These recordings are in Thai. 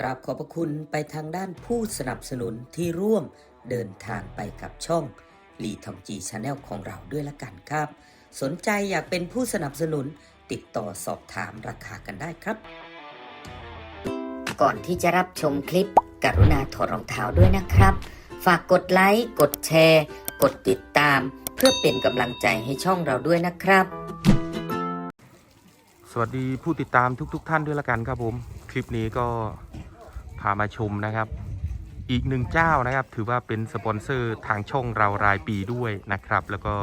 กราบขอบพระคุณไปทางด้านผู้สนับสนุนที่ร่วมเดินทางไปกับช่องลีทองจีชาแนลของเราด้วยละกันครับ สนใจอยากเป็นผู้สนับสนุนติดต่อสอบถามราคากันได้ครับ ก่อนที่จะรับชมคลิป กรุณาถอดรองเท้าด้วยนะครับ ฝากกดไลค์ กดแชร์ กดติดตาม เพื่อเป็นกำลังใจให้ช่องเราด้วยนะครับ สวัสดีผู้ติดตามทุก ๆทท่านด้วยละกันครับผม คลิปนี้ก็ พามาชมนะครับ อีกหนึ่งเจ้านะครับ ถือว่าเป็นสปอนเซอร์ทางช่องเรารายปีด้วยนะครับ แล้วก็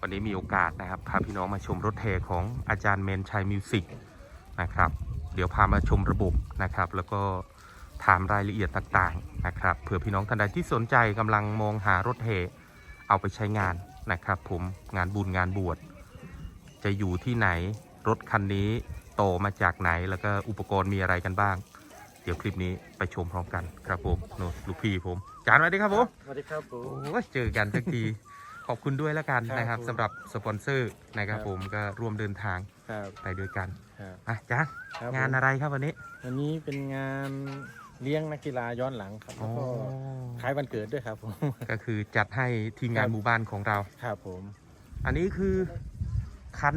วันนี้มีโอกาสนะครับพาพี่น้องมาชมรถแห่ของอาจารย์เมนชัยมิวสิกนะครับ เดี๋ยวพามาชมระบบนะครับ แล้วก็ถามรายละเอียดต่างๆนะครับเผื่อพี่น้องท่านใดที่สนใจกำลังมองหารถแห่เอาไปใช้งานนะครับ ผมงานบุญงานบวชจะอยู่ที่ไหนรถคันนี้โตมาจากไหนแล้วก็อุปกรณ์มีอะไรกันบ้าง เดี๋ยวคลิปนี้ไปชมพร้อมกันครับผมโนลูกพี่ผมจานสวัสดีครับผมสวัสดีครับผมโอ้ยเจอกันสักที ขอบคุณด้วยแล้วกันครับนะครับผม สำหรับสปอนเซอร์นะครับครับผมก็ร่วมเดินทางครับไปด้วยกันครับอะจานครับงานผมอะไรครับวันนี้วันนี้เป็นงานเลี้ยงนักกีฬาย้อนหลังครับอ๋แล้อวก็คล้ายวันเกิดด้วยครับผม ก็คือจัดให้ทีมงานครับ หมู่บ้านของเรา ครับผมอันนี้คือคัน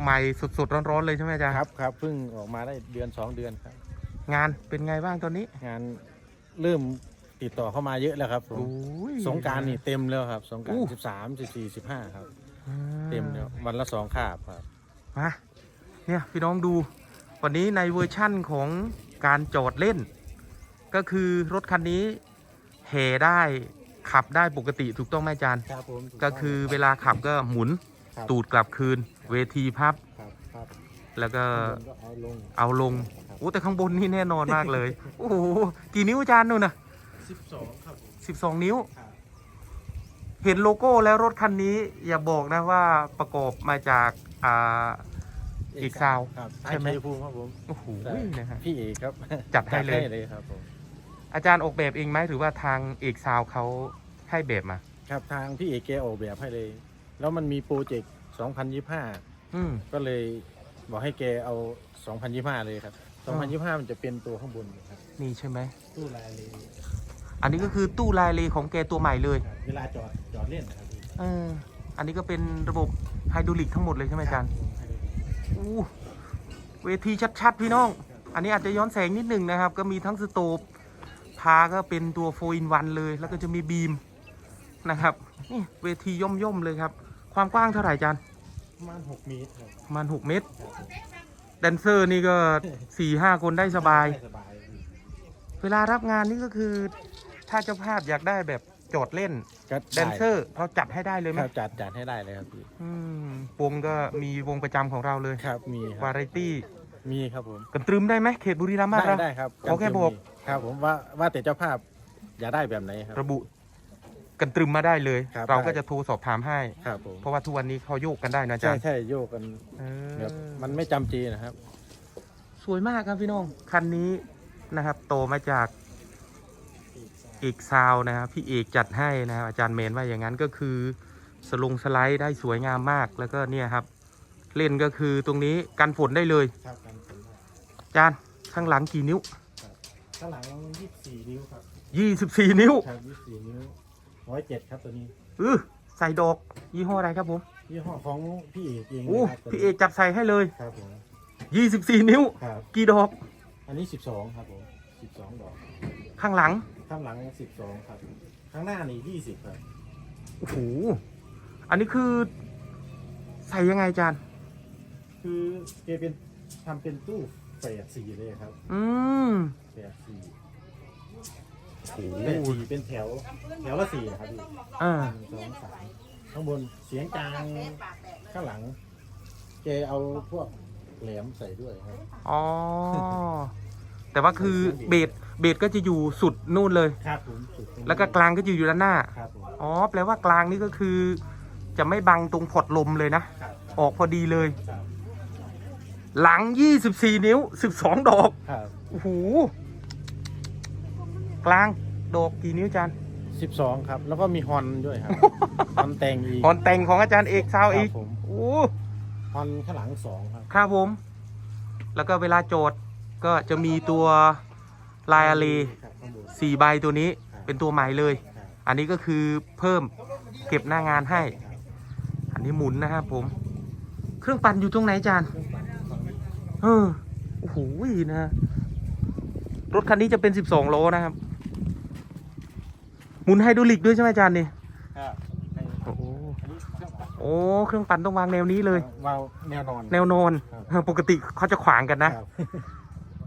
ใหม่สดๆร้อนๆเลยใช่ไหมอาจารย์ครับครับเพิ่งออกมาได้เดือนสองเดือนครับ งานเป็นไงบ้างตอนนี้ งานเริ่มติดต่อเข้ามาเยอะแล้วครับผมโอ้ย สงกรารนี่เต็มแล้วครับ สงกรารอู้สิบสามสิบสี่สิบห้าครับ อ่าเต็มแล้ววันละสองคาบครับ มาเนี่ยพี่น้องดู วันนี้ในเวอร์ชั่นของการจอดเล่น ก็คือรถคันนี้แห่ได้ขับได้ปกติถูกต้องไหมอาจารย์ ครับผม ก็คือเวลาขับก็หมุนครับ ตูดกลับคืน เวทีพับ ครับครับแล้วก็ข้างบนก็เอาลง เอาลง โอ้แต่ข้างบนนี่แน่นอนมากเลย โอ้โหกี่นิ้วอาจารย์นู่นนะสิบสองครับผมสิบสองนิ้ว ครับเห็นโลโก้แล้วรถคันนี้ อย่าบอกนะว่าประกอบมาจากอ่า อีกซาวครับใช่ไหมชัยภูมิครับผม โอ้โหใช่ นะฮะ พี่เอกครับจัดให้เลย เลยครับผมอาจารย์ออกแบบเองไหมหรือว่าทางเอกซาวเขาให้แบบมา ครับทางพี่เอกแกออกแบบให้เลย แล้วมันมีโปรเจกต์2025 อืมก็เลยบอกให้แกเอา 2025 เลยครับ อ๋อ2025มันจะเป็นตัวข้างบนครับนี่ใช่ไหม ตู้ลายเลยอันนี้ก็คือตู้ลายเลของแกตัวใหม่เลยครับเวลาจอดจอดเล่นนะครับพี่เอออันนี้ก็เป็นระบบไฮดรอลิกทั้งหมดเลยใช่ไหมอาจารย์ อู้เวทีชัดๆ พี่น้อง อันนี้อาจจะย้อนแสงนิดหนึ่งนะครับ ก็มีทั้งสโตปพาก็เป็นตัวโฟอินวันเลย แล้วก็จะมีบีมนะครับ นี่เวทีย่อมๆเลยครับ ความกว้างเท่าไหร่อาจารย์ประมาณ6เมตรครับประมาณ6เมตร แดนเซอร์นี่ก็4-5คนได้สบายได้สบายพี่เวลารับงานนี่ก็คือ ถ้าเจ้าภาพอยากได้แบบจอดเล่นก็แดนเซอร์เราจัดให้ได้เลยไหมครับจัดจัดให้ได้เลยครับพี่อืมวงก็มีวงประจำของเราเลย ครับมีครัวาบไรตี้มีครับผมกันตรึมได้ไหมเขตบุรีรัมย์บ้านได้เรา ได้ครับขอแค่บอก ครับผมว่าว่าแต่เจ้าภาพอยากได้แบบไหนครับ ระบุ กันตรึมมาได้เลย ครับเราก็ได้ จะโทรสอบถามให้ ครับผมเพราะว่าทุกวันนี้เขาโยกกันได้นะอาใช่จารย์ใช่โยกกันเออแบบมันไม่จำเจนะครับ สวยมากครับพี่น้อง คันนี้นะครับ โตมาจากเอกซาวน์นะครับพี่เอกจัดให้นะครับอาจารย์เมนว่าอย่างนั้นก็คือสลงสไลด์ได้สวยงามมากแล้วก็เนี่ยครับ เล่นก็คือตรงนี้กันฝนได้เลยครับกันฝนได้อาจารย์ข้างหลังกี่นิ้ว ข้างหลัง24นิ้วครับ 24 นิ้ว ครับ24นิ้ว 107ครับตัวนี้เออใส่ดอกยี่ห้ออะไรครับผมยี่ห้อของพี่เอกเองโอ้นะครับตัวนี้พี่เอกจับใส่ให้เลย ครับผม24 นิ้ว ครับ กี่ดอกอันนี้12ครับผม12ดอก ข้างหลังข้างหลัง12ครับ ข้างหน้านี่20ครับ โอ้โหอันนี้คือ ใส่ยังไงอาจารย์ คือแกเป็นทำเป็นตู้แฝดสีเลยครับอืมแฝดสี โอ้โหแฝดสีเป็นแถวแถวละสี่นะครับพี่อ่าหนึ่งสองสามข้างบนเสียงกลางข้างหลังแกเอาพวกแหลมใส่ด้วยครับอ๋อ แต่ว่าคือเบสเบสก็จะอยู่สุดนู่นเลย ครับผมสุดตรงนี้แล้วก็กลางก็จะอยู่ด้านหน้า ครับผมอ๋อ แปลว่ากลางนี่ก็คือ จะไม่บังตรงพอดลมเลยนะ ครับออกพอดีเลย ครับหลัง 24 นิ้ว 12 ดอก ครับ โอ้โห กลางดอกกี่นิ้วอาจารย์สิบสองครับ แล้วก็มีฮอนด้วยครับ ฮอนแต่งอีกก่อนแต่งของอาจารย์เอกซาวคอีรักบผมโอ้ฮอนข้างหลังสองครับ ครับผม แล้วก็เวลาโจทย์ก็จะมีตัวลายอาลีครับข้างบนสี่ใบตัวนี้เป็นตัวใหม่เลยครับอันนี้ก็คือเพิ่มเก็บหน้างานให้ครับอันนี้หมุนนะครับผม เครื่องปั่นอยู่ตรงไหนอาจารย์เครื่องปั่นฝั่งนี้เออโอ้โหนะ รถคันนี้จะเป็น 12 โลนะครับ หมุนไฮดรอลิกด้วยใช่ไหมอาจารย์นี่ครับให้โอ้โหอันนี้เครื่องปั่นโอ้เครื่องปั่นต้องวางแนวนี้เลย วาวแนวนอน แนวนอนครับเออปกติเขาจะขวางกันนะครับ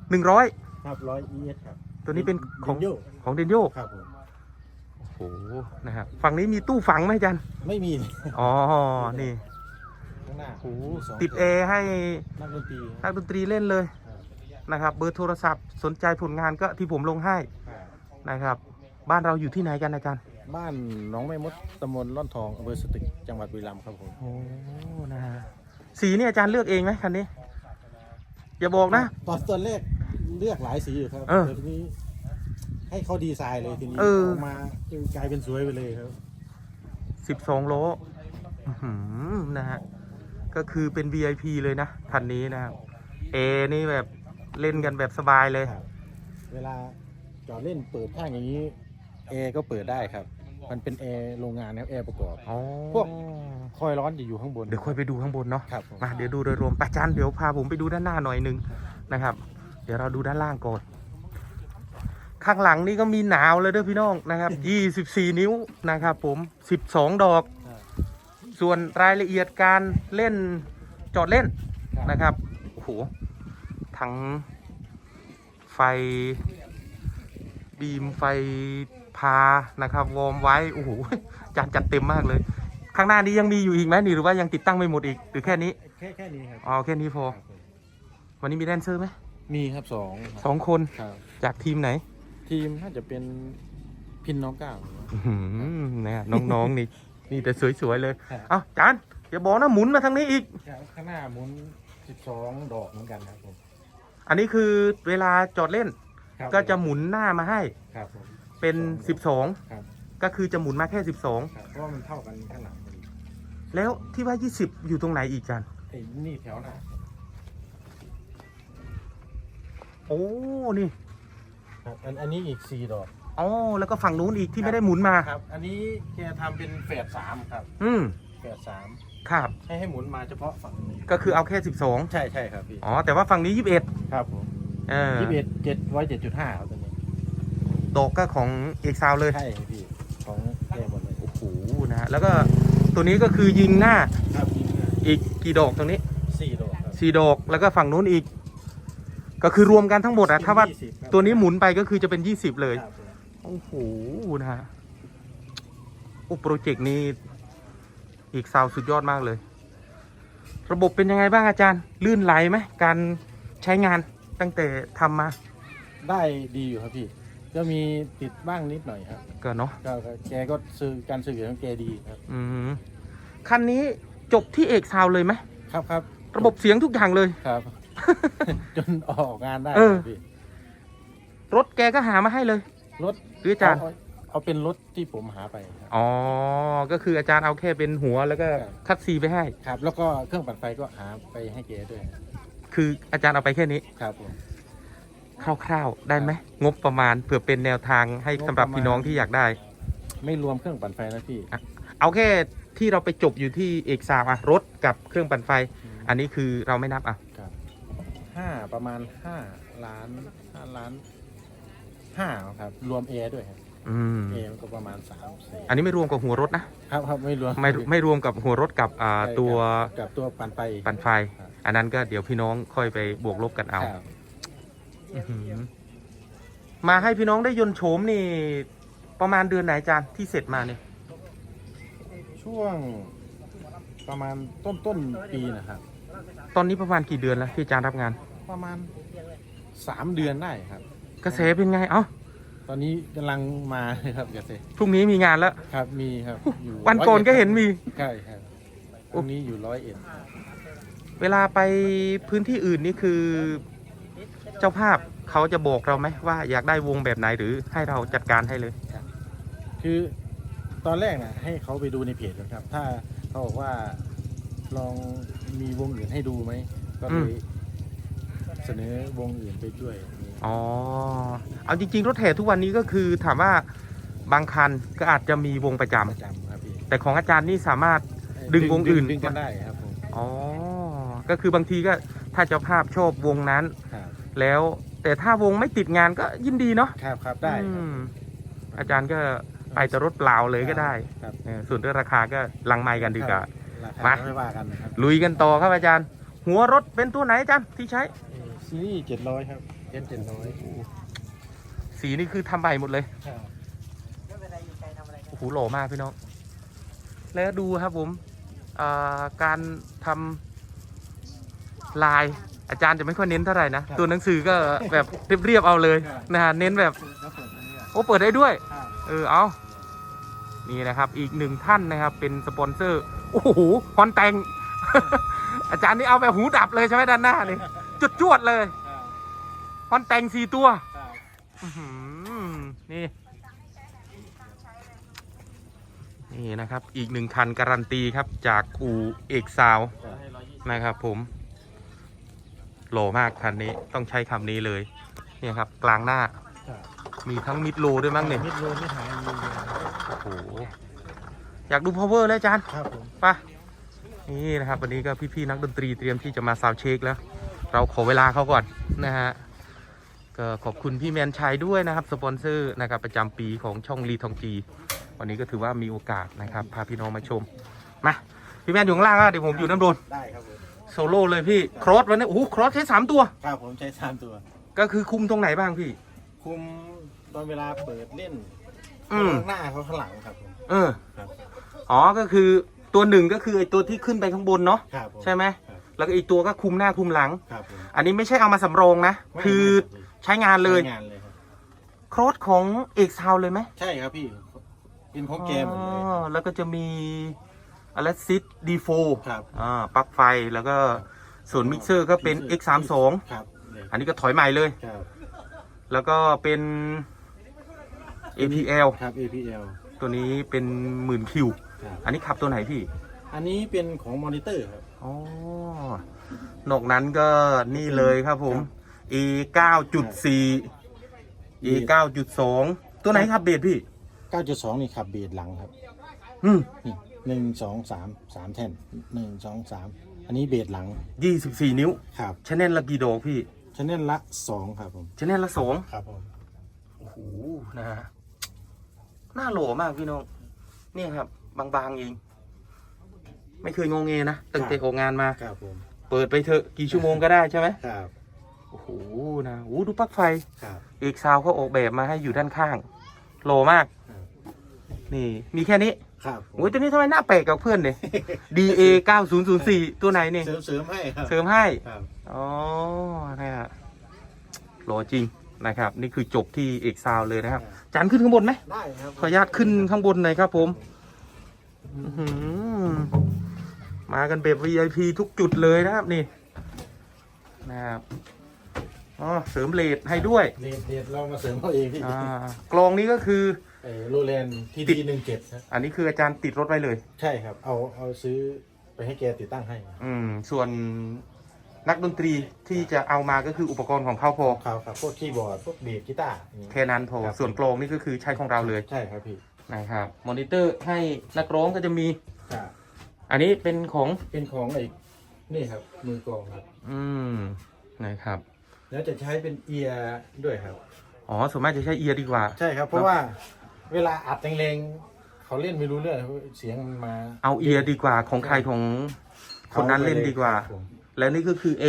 100ครับร้อย ES ครับตัวนี้เป็นของโยของเดนโยครับผมโอ้โหนะครับฝั่งนี้มีตู้ฝังไหมอาจารย์ไม่มีอ๋อนี่ข้างหน้าโอ้โหมีสงติดแอร์ให้ นักดนตรีนักดนตรีเล่นเลยครับนะครับ เบอร์โทรศัพท์สนใจผลงานก็ที่ผมลงให้ครับนะครับ บ้านเราอยู่ที่ไหนกันอาจารย์บ้านหนองแม่มดตำบลร่อนทองอำเภอสตึกจังหวัดบุรีรัมย์ครับผมโอ้นะฮะสีนี่อาจารย์เลือกเองไหมคันนี้ อย่าบอกนะ ตอนตอนแรกเลือกหลายสีอยู่ครับเออแต่ทีนี้ ให้เขาดีไซน์เลยทีนี้เออ ออกมากลายเป็นสวยไปเลยครับ12โลอื้อหือนะฮะ ก็คือเป็น VIP เลยนะคันนี้นะครับเอนี่แบบเล่นกันแบบสบายเลยครับเวลาจอดเล่นเปิดข้างอย่างนี้ แอร์ก็เปิดได้ครับ มันเป็นแอร์โรงงานนะครับแอร์ประกอบ อ๋อพวก คอยร้อนจะอยู่ข้างบนเดี๋ยวค่อยไปดูข้างบนเนาะ ครับผม มาเดี๋ยวดูโดยรวมปะจันเดี๋ยวพาผมไปดูด้านหน้าหน่อยหนึงนะครับ เดี๋ยวเราดูด้านล่างก่อน ข้างหลังนี่ก็มีหนาวเลยเด้อพี่น้องนะครับ 24 นิ้วนะครับผม 12 ดอก ครับ ส่วนรายละเอียดการเล่นจอดเล่นครับนะครับ โอ้โห ทั้งไฟบีมไฟ พานะครับวอร์มไว้โอ้โหจานจัดเต็มมากเลย ข้างหน้านี้ยังมีอยู่อีกไหมนี่หรือว่ายังติดตั้งไม่หมดอีกหรือแค่นี้แค่แค่นี้ครับอ๋อแค่นี้พอครับผมวันนี้มีแดนเซอร์ไหมมีครับสองครับสองคนครับ จากทีมไหนทีมน่าจะเป็นพินน้องเก้าอื้อหือเนี่ยน้องๆนี่นี่แต่สวยๆเลยครับ เอ้าจานอย่าบอกนะหมุนมาทางนี้อีก ครับข้างหน้าหมุน 12 ดอกเหมือนกันครับผมอันนี้คือเวลาจอดเล่น ครับก็จะหมุนหน้ามาให้ ครับผม เป็น 12 ครับ12ก็คือจะหมุนมาแค่ ครับเพราะว่ามันเท่ากันข้างหลังพอดี12 แล้วที่ว่า 20 อยู่ตรงไหนอีกจานไอ้นี่แถวหน้าโอ้นี่ครับอันอันนี้อีก4ดอก อ๋อแล้วก็ฝั่งนู้นอีกที่ไม่ได้หมุนมา ครับ อันนี้แกทำเป็นแฝดสามครับอืมแฝดสามครับ ให้ให้หมุนมาเฉพาะฝั่งนี้ก็คือเอาแค่ใช่ใช่ครับพี่12อ๋อ แต่ว่าฝั่งนี้ 21 ครับผมเออยี่สิบเอ็ดเจ็ดร้อยเจ็ดจุดห้าครับตัวนี้ ดอกก็ของเอกซาวเลยใช่ครับพี่ของแกหมดเลยโอ้โหนะฮะแล้วก็ตัวนี้ก็คือยิงหน้าครับยิงเนี่ยอีกกี่ดอกตรงนี้สี่ดอกครับสี่ดอกแล้วก็ฝั่งนู้นอีก ก็คือรวมกันทั้งหมดอะถ้าว่ายี่สิบครับตัวนี้หมุนไปก็คือจะเป็น 20 เลย ครับผมโอ้โหนะฮะโอ้โปรเจกต์นี้อีกซาวสุดยอดมากเลย ระบบเป็นยังไงบ้างอาจารย์ ลื่นไหลไหมการใช้งานตั้งแต่ทำมา ได้ดีอยู่ครับพี่ ก็มีติดบ้างนิดหน่อยครับก็เนาะก็ก็แกก็ซื้อการซื้อของแกดีครับ อืมคันนี้จบที่เอกซาวเลยไหมครับครับระบบเสียงทุกอย่างเลย ครับ จนออกงานได้เออ ครับพี่รถแกก็หามาให้เลยรถหรืออาจารย์เเอาเอาเป็นรถที่ผมหาไปครับ อ๋อ ก็คืออาจารย์เอาแค่เป็นหัวแล้วก็ครับ คัดซีไปให้ ครับ แล้วก็เครื่องปั่นไฟก็หาไปให้แกด้วย คืออาจารย์เอาไปแค่นี้ ครับผม คร่าวๆ ได้ไหมงบประมาณเผื่อเป็นแนวทางให้สำหรับพี่น้องที่อยากได้ ไม่รวมเครื่องปั่นไฟนะพี่ เอาแค่ที่เราไปจบอยู่ที่เอกซาวอะรถกับเครื่องปั่นไฟ อันนี้คือเราไม่นับอะครับห้าประมาณห้าล้านห้าล้านห้าครับ รวมเอด้วยครับอืมเอมันก็ประมาณสามสี่อันนี้ไม่รวมกับหัวรถนะ ครับครับไม่รวมไม่ไม่รวมกับหัวรถกับอ่าใช่ตัวกับกับตัวปั่นไฟปั่นไฟครับอันนั้นก็เดี๋ยวพี่น้องค่อยไปบวกลบกันเอา ครับอื้อหือ มาให้พี่น้องได้ยนต์โฉมนี่ ประมาณเดือนไหนอาจารย์ที่เสร็จมาเนี่ยช่วงประมาณต้นต้นปีนะครับ ตอนนี้ประมาณกี่เดือนแล้วที่อาจารย์รับงาน ประมาณสามเดือนได้ครับ กระแสเป็นไงเอ้าตอนนี้กำลังมาครับเกษตรพรุ่งนี้มีงานแล้วครับ มีครับอยู่วันก่อนก็เห็นมีใช่ครับตรงนี้อยู่ร้อยเอ็ดเวลาไปพื้นที่อื่นนี่คือ เจ้าภาพเขาจะบอกเราไหมว่าอยากได้วงแบบไหนหรือให้เราจัดการให้เลย คือตอนแรกนะให้เขาไปดูในเพจก่อนครับ ถ้าเขาบอกว่าลองมีวงอื่นให้ดูไหมก็เลยเเสนอวงอื่นไปด้วยอ๋อเอาจริง ๆ รถแห่ทุกวันนี้ก็คือถามว่าบางคันก็อาจจะมีวงประจำประจำครับพี่แต่ของอาจารย์นี่สามารถดึงวงอื่นดึงกันได้ครับผมอ๋อก็คือบางทีก็ถ้าเจ้าภาพชอบวงนั้นครับ แล้ว แต่ถ้าวงไม่ติดงานก็ยินดีเนาะครับครับได้คอืรับมอาจารย์ก็ไปแต่รถเปล่าเลยก็ได้ครับเออส่วนเรื่องราคาก็ลังไมกันดีกว่า ราคามา ไม่ว่ากันนะครับลุยกันต่อครับอาจารย์ หัวรถเป็นตัวไหนอาจารย์ที่ใช้ ซีรีส์เจ็ดร้อยครับเอ็นเจ็ดร้อยสีนี่คือทำใหม่หมดเลยครับโอ้โหหล่อมากพี่น้อง แล้วดูครับผมอ่าการทำลาย อาจารย์จะไม่ค่อยเน้นเท่าไหร่นะ ตัวหนังสือก็แบบเรียบๆเอาเลยนะฮะเน้นแบบแล้วเปิดอันนี้อะโอ้เปิดได้ด้วยครับเออเอานี่นะครับ อีกหนึ่งท่านนะครับ เป็นสปอนเซอร์โอ้โหฮอนแตงอาจารย์นี่เอาแบบหูดับเลยใช่ไหมด้านหน้านี่จุดจวดๆเลยครับฮอนแตงสี่ตัวครับอื้อหือนี่ นี่นะครับ อีกหนึ่งคันการันตีครับ จากอู่เอกซาวน์นะครับผม โหล่มากคันนี้ต้องใช้คำนี้เลย เนี่ยครับ กลางหน้าครับมีทั้งมิดโลด้วยมั้งเนี่ยมิดโลมิดหายมีเลยโอ้โหอยากดู power เลยอาจารย์ครับผมไปะนี่นะครับ วันนี้ก็พี่ๆนักดนตรีเตรียมที่จะมาซาวด์เช็คแล้ว เราขอเวลาเขาก่อนนะฮะก็ขอบคุณพี่แมนชัยด้วยนะครับสปอนเซอร์นะครับประจำปีของช่องรีทองจี วันนี้ก็ถือว่ามีโอกาสนะครับพาพี่น้องมาชมมาพี่แมนอยู่ข้างล่างอะเดี๋ยวผมอยู่น้ำโดนได้ครับผม โซโล่เลยพี่ครอสวันนี้โอ้โหครอสใช้สามตัว ครับผมใช้สามตัว ก็คือคุมตรงไหนบ้างพี่ คุมตอนเวลาเปิดเล่นอืม ข้างหน้าเขาข้างหลังครับผมเออครับอ๋อก็คือตัวหนึ่งก็คือไอตัวที่ขึ้นไปข้างบนเนาะครับผมใช่ไหมครับแล้วก็อีกตัวก็คุมหน้าคุมหลัง ครับผมอันนี้ไม่ใช่เอามาสำรองนะ ไม่คือไม่ใช้งานเลยใช้งานเลยครับโครสของเอกซาวเลยไหมใช่ครับพี่เป็นของแกหมดเลยอ๋อแล้วก็จะมี อ l ลซิดดีโฟครับอ่าปลั๊กไฟแล้วก็ส่วนมิกเซอร์ก็เป็น X32 ครับเลยอันนี้ก็ถอยใหม่เลย ครับแล้วก็เป็น APL ครับ APL ตัวนี้เป็นหมื่นคิว ครับ อันนี้ขับตัวไหนพี่ อันนี้เป็นของมอนิเตอร์ครับ อ๋อ นอกนั้นก็นี่เลยครับผม A 9.4 A 9.2 ตัวไหนครับเบสพี่ 9.2 นี่ขับเบสหลังครับ อืมนี่ หนึ่งสองสามสามแท่นหนึ่งสองสามอันนี้เบสหลัง24 นิ้วครับชแนลละกี่ดอกพี่ชแนลละสองครับผมชแนลละสองครับผมโอ้โหนะฮะหน้าโหลมากพี่น้องเนี่ยครับ บางๆเองไม่เคยงงเงนะตั้งแต่ออกงานมา ครับผมเปิดไปเถอะกี่ชั่วโมงก็ได้ใช่ไหมครับโอ้โหนะโอ้โหดูปลั๊กไฟครับเอกซาวเขาออกแบบมาให้อยู่ด้านข้างโหลมากครับนี่มีแค่นี้ ครับผมโอ้ยตัวนี้ทำไมหน้าแปลกกับเพื่อนเนี่ย DA 9004 ตัวไหนนี่เสริมเสริมให้ครับเสริมให้ ครับอ๋อนะฮะโหลจริงนะครับ นี่คือจบที่เอกซาวเลยนะครับ จานขึ้นข้างบนไหม ได้ครับขออนุญาตขึ้นข้างบนหน่อยครับผมอื้อหือมากันแบบ VIP ทุกจุดเลยนะครับนี่ นะครับอ๋อเสริมเลดให้ด้วย เดดเดดเรามาเสริมเขาเองพี่อ่ากลองนี้ก็คือ ไอ้โรแลนทีติดีดหนึ่งเจ็ดครับอันนี้คืออาจารย์ติดรถไว้เลย ใช่ครับ เอาเอาซื้อไปให้แกติดตั้งให้อืม ส่วนนักดนตรีที่จะเอามาก็คืออุปกรณ์ของเขาพอครับครับพวกคีย์บอร์ดพวกเบสกีตาร์อย่างนี้แค่นั้นพอครับส่วนกลองนี่ก็คือใช้ของเราเลยใช่ครับพี่นะครับมอนิเตอร์ให้นักร้องก็จะมีครับอันนี้เป็นของเป็นของไอ้นี่ครับ มือกลองครับ อืมนะครับ แล้วจะใช้เป็นเอียร์ด้วยครับอ๋อส่วนมากจะใช้เอียร์ดีกว่า ใช่ครับ เพราะว่า เวลาอัดแรงๆเขาเล่นไม่รู้เรื่องเสียงมันมาเอาเอียร์ดีกว่าของใครของคนนั้นเล่นดีกว่า ครับผมและนี่ก็คือ A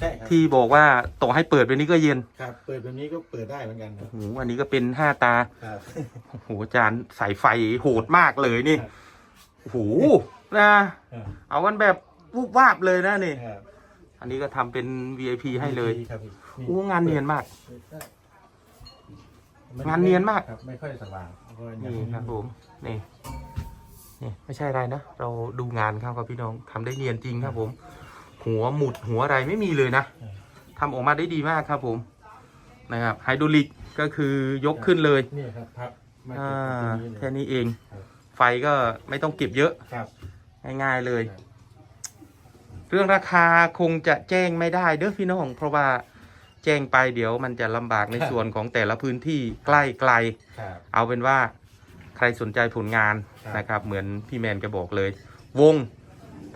ใช่ครับที่บอกว่าต่อให้เปิดไปนี้ก็เย็นครับ เปิดแบบนี้ก็เปิดได้เหมือนกันครับโอ้โหอันนี้ก็เป็นห้าตาครับ โอ้โหอาจารย์สายไฟโหดมากเลยนี่ครับ โอ้โหนะเอากันแบบวูบวาบเลยนะนี่ ครับอันนี้ก็ทำเป็น VIP ให้เลย ครับพี่โอ้งานเนียนมากไม่ งานเนียนมาก ครับ ไม่ค่อยสว่างเพราะว่ายังนี่ครับผมนี่นี่ไม่ใช่อะไรนะ เราดูงานเขาครับพี่น้องทำได้เนียนจริงครับผม หัวหมุดหัวอะไรไม่มีเลยนะทำออกมาได้ดีมากครับผมนะครับไฮดรอลิกก็คือยกขึ้นเลยนี่ครับพับมาอ่เก็บตรงนี้เลยาแค่นี้เองครับไฟก็ไม่ต้องเก็บเยอะครับง่ายๆเลยครับเรื่องราคาคงจะแจ้งไม่ได้เด้อพี่น้องเพราะว่า แจ้งไปเดี๋ยวมันจะลำบากในส่วนของแต่ละพื้นที่ใกล้ไกล ครับ เอาเป็นว่าใครสนใจผลงานครับ นะครับ เหมือนพี่แมนแกบอกเลย วง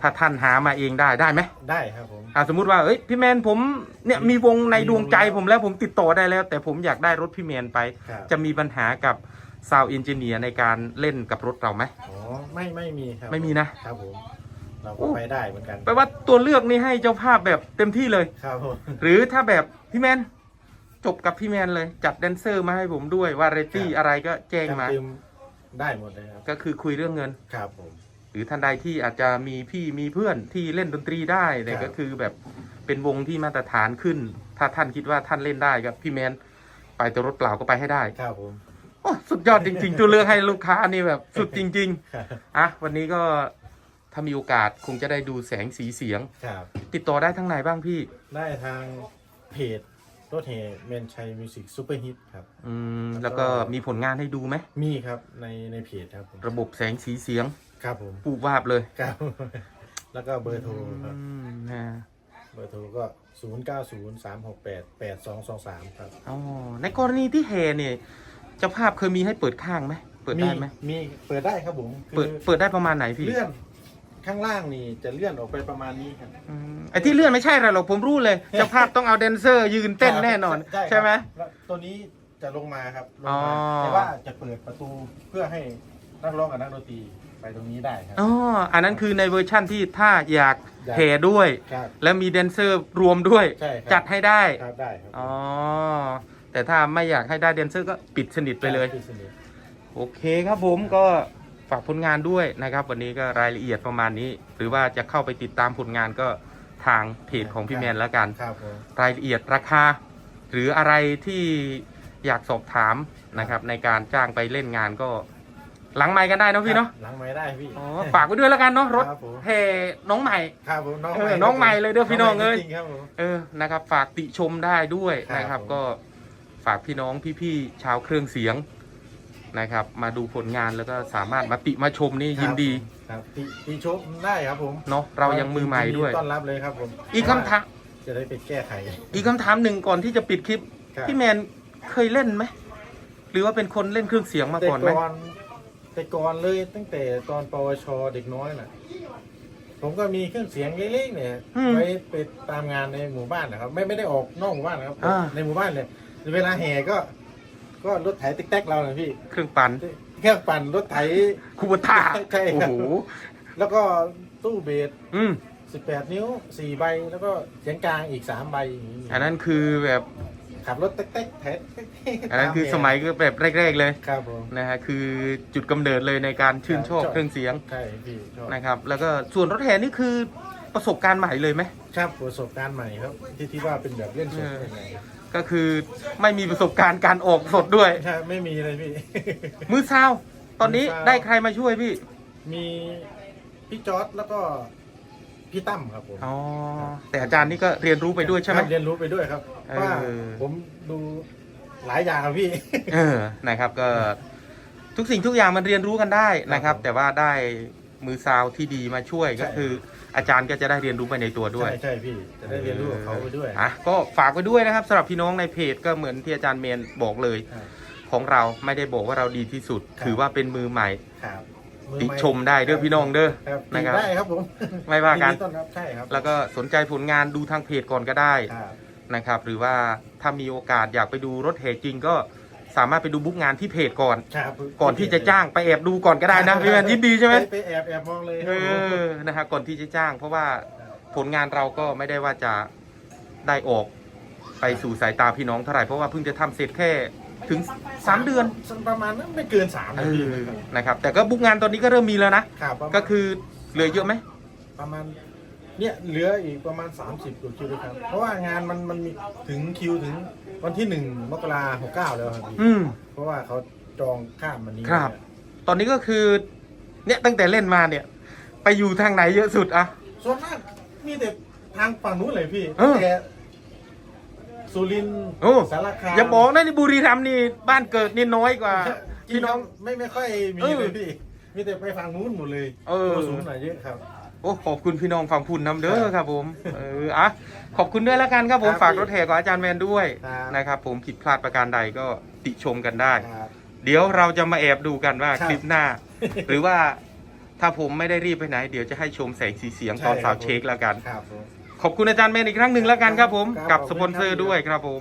ถ้าท่านหามาเองได้ได้ไหมได้ครับผม อ่าสมมุติว่าเอ้ยพี่แมนผมเนี่ยมีวงในดวงใจผมแล้วผมติดต่อได้แล้ว แต่ผมอยากได้รถพี่แมนไป ครับ จะมีปัญหากับซาวเอนจิเนียร์ในการเล่นกับรถเราไหม อ๋อไม่ไม่มีครับไม่มีนะ ครับผม เราก็ไปได้เหมือนกันแปลว่าตัวเลือกนี่ให้เจ้าภาพแบบเต็มที่เลย ครับผม หรือถ้าแบบ พี่แมนจบกับพี่แมนเลย จัดแดนเซอร์มาให้ผมด้วยวาไรตี้ครับ อะไรก็แจ้งมาจำเติมได้หมดเลยครับ ก็คือคุยเรื่องเงิน ครับผม หรือท่านใดที่อาจจะมีพี่มีเพื่อนที่เล่นดนตรีได้แต่ครับ ก็คือแบบเป็นวงที่มาตรฐานขึ้น ถ้าท่านคิดว่าท่านเล่นได้กับพี่แมนไปแต่รถเปล่าก็ไปให้ได้ครับผม โอ้สุดยอดจริง ๆ ตัวเลือกให้ลูกค้านี่แบบสุดจริง ครับ ๆอะวันนี้ก็ถ้ามีโอกาสคงจะได้ดูแสงสีเสียง ครับ ติดต่อได้ทั้งไหนบ้างพี่ ได้ทาง เพจรถแห่เมนชัยมิวสิกซูเปอร์ฮิตครับ อืมแล้แล้ววก็ก็มีผลงานให้ดูไหม มีครับในในเพจครับผมระบบแสงสีเสียงครับผมปูวาบเลยครับ แล้วก็เบอร์โทรครับ อืมนะเบอร์โทรก็ 0 9 0 3 6 8 8 2 2 3 ครับ อ๋อในกรณีที่แห่เนี่ยเจ้าภาพเคยมีให้เปิดข้างไหมเปิดได้ไหมมีเปิดได้ครับผมเปิดคือเปิดได้ประมาณไหนพี่ เลื่อน ข้างล่างนี่จะเลื่อนออกไปประมาณนี้ครับ อืมไอ้ที่เลื่อนไม่ใช่อะไรหรอกผมรู้เลยเจ้าภาพต้องเอาแดนเซอร์ยืนเต้นแน่นอน ครับใช่ไหม แล้วตัวนี้จะลงมาครับลงอ๋อมาแต่ว่าจะเปิดประตูเพื่อให้นักร้องกับนักดนตรีไปตรงนี้ได้ครับ อ๋ออันนั้นคือในเวอร์ชั่นที่ถ้าอยากอยาก แห่ด้วย ครับ แล้วมีแดนเซอร์รวมด้วย ใช่ครับ จัดให้ได้ ครับได้ครับอ๋อ แต่ถ้าไม่อยากให้ได้แดนเซอร์ก็ปิดสนิทไปเลยที่สนิท โอเคครับผมก็ ฝากผลงานด้วยนะครับ วันนี้ก็รายละเอียดประมาณนี้ หรือว่าจะเข้าไปติดตามผลงานก็ทางเพจของพี่แมนแล้วกัน ครับผม รายละเอียดราคา หรืออะไรที่อยากสอบถามนะครับ ในการจ้างไปเล่นงานก็หลังไมค์กันได้เนอะพี่เนาะหลังไม้ได้พี่ อ๋อฝากไว้ด้วยแล้วกันเนาะรถครับผมแห่น้องใหม่ ครับผมน้องเออน้องใหม่เลยเด้อพี่น้องเอ้ย จริงๆครับผม เออนะครับ ฝากติชมได้ด้วยครับนะครับผม ก็ฝากพี่น้องพี่ๆชาวเครื่องเสียง นะครับ มาดูผลงานแล้วก็สามารถมาติมาชมนี่ยินดี ครับตีตีชกได้ครับผมเนาะเรายังมือใหม่ด้วย ต้อนรับเลยครับผมอีกคำถามจะได้ไปแก้ไข อีกคำถามหนึ่งก่อนที่จะปิดคลิป ครับ พี่แมนเคยเล่นไหม หรือว่าเป็นคนเล่นเครื่องเสียงมาแต่ก่อนไหม ก่อนแต่ก่อนเลยตั้งแต่ตอนปวชเด็กน้อยน่ะ ผมก็มีเครื่องเสียงเล็กๆเนี่ยอืมไว้ไปตามงานในหมู่บ้านนะครับ ไม่ไม่ได้ออกนอกหมู่บ้านนะครับอ่า ในหมู่บ้านเลยเวลาแห่ก็ ก็รถไถติ๊กแท็กเราน่ะพี่เครื่องปั่นเครื่องปั่นรถไถคูบต้าใช่ครับโอ้โหแล้วก็ตู้เบสอืม18นิ้ว4ใบแล้วก็เสียงกลางอีก3ใบอย่างนี้อันนั้นคือแบบขับรถเต๊กๆแท็กอันนั้นคือสมัยก็แบบแรก ๆ เลยครับผมนะฮะคือจุดกำเนิดเลยในการชื่นชอบชอบเครื่องเสียงใช่พี่ชอบนะครับ แล้วก็ส่วนรถแห่นี่คือประสบการณ์ใหม่เลยไหมครับประสบการณ์ใหม่ครับที่ที่ว่าเป็นแบบเล่นสดเออยังไง ก็คือไม่มีประสบการณ์การออกสดด้วย ใช่ไม่มีเลยพี่ มือซาวตอนนี้มือซาวได้ใครมาช่วยพี่มีพี่จอร์ดแล้วก็พี่ตั้มครับผมอ๋อแต่อาจารย์นี่ก็เรียนรู้ไปด้วยใช่ไหม ครับเรียนรู้ไปด้วยครับเออ ว่าผมดูหลายอย่างครับพี่ เออนะครับก็ทุกสิ่งทุกอย่างมันเรียนรู้กันได้นะครับ ครับผมแต่ว่าได้มือซาวที่ดีมาช่วยใช่ก็คือ อาจารย์ก็จะได้เรียนรู้ไปในตัวด้วย ใช่ใช่พี่จะได้เรียนรู้กับเขาไปด้วย อะก็ฝากไว้ด้วยนะครับสำหรับพี่น้องในเพจก็เหมือนที่อาจารย์เมนบอกเลยครับของเราไม่ได้บอกว่าเราดีที่สุดครับถือว่าเป็นมือใหม่ ครับอติใหชมได้เด้อพี่น้องเด้อครับนะครับได้ครับผมไม่ว่ากัน ยิต้อนรับใช่ครับแล้วก็สนใจผลงานดูทางเพจก่อนก็ได้ครับนะครับ หรือว่าถ้ามีโอกาสอยากไปดูรถแห่จริงก็ สามารถไปดูบุ๊กงานที่เพจก่อน ครับก่อนที่จะจ้างไปแอบดูก่อนก็ได้นะพี่แมนยินดีใช่ไหมปไปแอบแอบมองเลยคเอรับผมอนะฮะก่อนที่จะจ้าง เพราะว่าผลงานเราก็ไม่ได้ว่าจะได้ออกไปสู่สายตาพี่น้องเท่าไหร่เพราะว่าเพิ่งจะทำเสร็จแค่ถึง 3 เดือนประมาณนั้นไม่เกินสามเอนาทีอนะครับนะครับแต่ก็บุ๊กงานตอนนี้ก็เริ่มมีแล้วนะครับประมาณก็คือเหลือเยอะไหมประมาณ เนี่ยเหลืออีกประมาณ 30กว่าคิวด้วยครับ เพราะว่างานมันมันมีถึงคิวถึงวันที่หนึ่งมกราหกเก้าแล้วครับพี่อืม เพราะว่าเขาจองข้ามวันนี้ครับ ตอนนี้ก็คือ เนี่ยตั้งแต่เล่นมาเนี่ย ไปอยู่ทางไหนเยอะสุดอะ ส่วนมากมีแต่ทางฝั่งนู้นเลยพี่เออแต่สุรินทร์โอ้ สารคามอย่าบอกนะนี่บุรีรัมย์นี่บ้านเกิดนี่น้อยกว่าพี่พี่น้น้ออง งไม่ไม่ค่อยมีเออเลยพี่ มีแต่ไปฝั่งนู้นหมดเลยเออ ตัวสูงหน่อยเยอะครับ โอ้ขอบคุณพี่น้องฟังพุ่นน้ำเด้อครับครับผมเอออะขอบคุณด้วยแล้วกันครับผมครับฝากรถแห่ของอาจารย์แมนด้วยครับนะครับผมผิดพลาดประการใดก็ติชมกันได้ครับเดี๋ยวเราจะมาแอบดูกันว่าครับคลิปหน้า หรือว่าถ้าผมไม่ได้รีบไปไหน เดี๋ยวจะให้ชมแสงสีเสียงตอนใช่สาวครับเช็คแล้วกันครับผมขอบคุณอาจารย์แมนอีกครั้งหนึ่งแล้วกันครับผมครับกับขอบสคุณปอนเซอร์ครับด้วยครับผม